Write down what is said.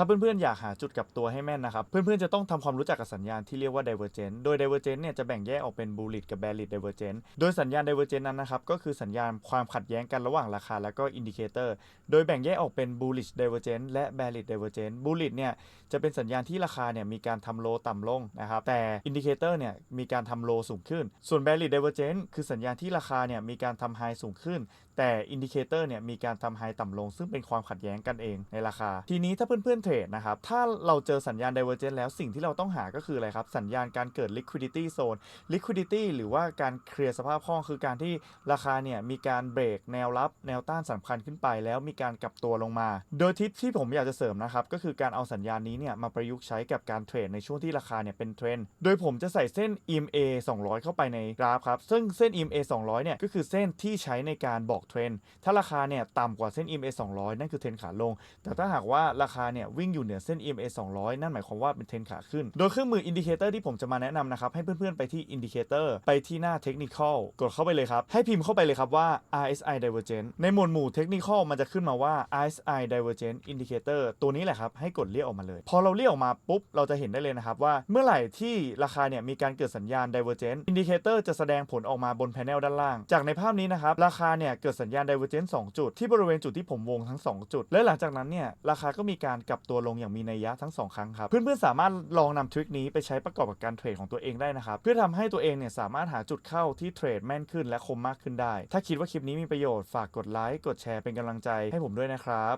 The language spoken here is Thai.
ถ้าเพื่อนๆอยากหาจุดกลับตัวให้แม่นนะครับ เพื่อนๆจะต้องทำความรู้จักกับสัญญาณที่เรียกว่า divergent โดย divergent เนี่ยจะแบ่งแยกออกเป็น bullish กับ bearish divergent โดยสัญญาณ divergent นั้นนะครับก็คือสัญญาณความขัดแย้งกันระหว่างราคาและก็ indicator โดยแบ่งแยกออกเป็น bullish divergent และ bearish divergent bullish เนี่ยจะเป็นสัญญาณที่ราคาเนี่ยมีการทำโลต่ำลงนะครับแต่ indicator เนี่ยมีการทำโลสูงขึ้น ส่วน bearish divergent คือสัญญาณที่ราคาเนี่ยมีการทำ high สูงขึ้น แต่อินดิเคเตอร์เนี่ยมีการทำไฮต่ำลง ซึ่งเป็นความขัดแย้งกันเองในราคา ทีนี้ถ้าเพื่อนๆเทรดนะครับ ถ้าเราเจอสัญญาณ divergent แล้วสิ่งที่เราต้องหาก็คืออะไรครับ สัญญาณการเกิด liquidity zone liquidity หรือว่าการเคลียร์สภาพคล่องคือการที่ราคาเนี่ยมีการเบรกแนวรับแนวต้านสำคัญขึ้นไป แล้วมีการกลับตัวลงมา โดยทิปที่ผมอยากจะเสริมนะครับ ก็คือการเอาสัญญาณนี้เนี่ยมาประยุกต์ใช้กับการเทรดในช่วงที่ราคาเนี่ยเป็นเทรนด์โดยผมจะใส่เส้น EMA 200 เข้าไปในกราฟครับซึ่งเส้น EMA 200 เนี่ยก็คือเส้นที่ใช้ในการบอกเทรนด์ถ้าราคาเนี่ยต่ำกว่าเส้น EMA 200 นั่นคือเทรนขาลง แต่ถ้าหากว่าราคาเนี่ยวิ่งอยู่เหนือเส้น EMA 200 นั่นหมายความว่าเป็นเทรนขาขึ้น โดยเครื่องมืออินดิเคเตอร์ที่ผมจะมาแนะนำนะครับให้เพื่อนๆไปที่อินดิเคเตอร์ไปที่หน้าเทคนิคอลกดเข้าไปเลยครับ ให้พิมพ์เข้าไปเลยครับว่า RSI Divergent ในหมวดหมู่เทคนิคอลมันจะขึ้นมาว่า RSI Divergent Indicator ตัวนี้แหละครับให้กดเรียกออกมาเลย พอเราเรียกออกมาปุ๊บเราจะเห็นได้เลยนะครับว่าเมื่อไหร่ที่ราคาเนี่ยมีการเกิดสัญญาณ Divergent Indicator จะแสดงผลออกมาบนแผงด้านล่าง จากในภาพนี้นะครับราคาเนี่ยเกิดสัญญาณ Divergent 2 จุด ที่บริเวณจุดที่ผมวงทั้ง 2 จุด และหลังจากนั้นเนี่ยราคาก็มีการกลับตัวลงอย่างมีนัยยะทั้ง 2 ครั้งครับ เพื่อนๆสามารถลองนำทริคนี้ไปใช้ประกอบกับการเทรดของตัวเองได้นะครับ เพื่อทำให้ตัวเองเนี่ยสามารถหาจุดเข้าที่เทรดแม่นขึ้นและคมมากขึ้นได้ ถ้าคิดว่าคลิปนี้มีประโยชน์ฝากกดไลค์กดแชร์เป็นกำลังใจให้ผมด้วยนะครับ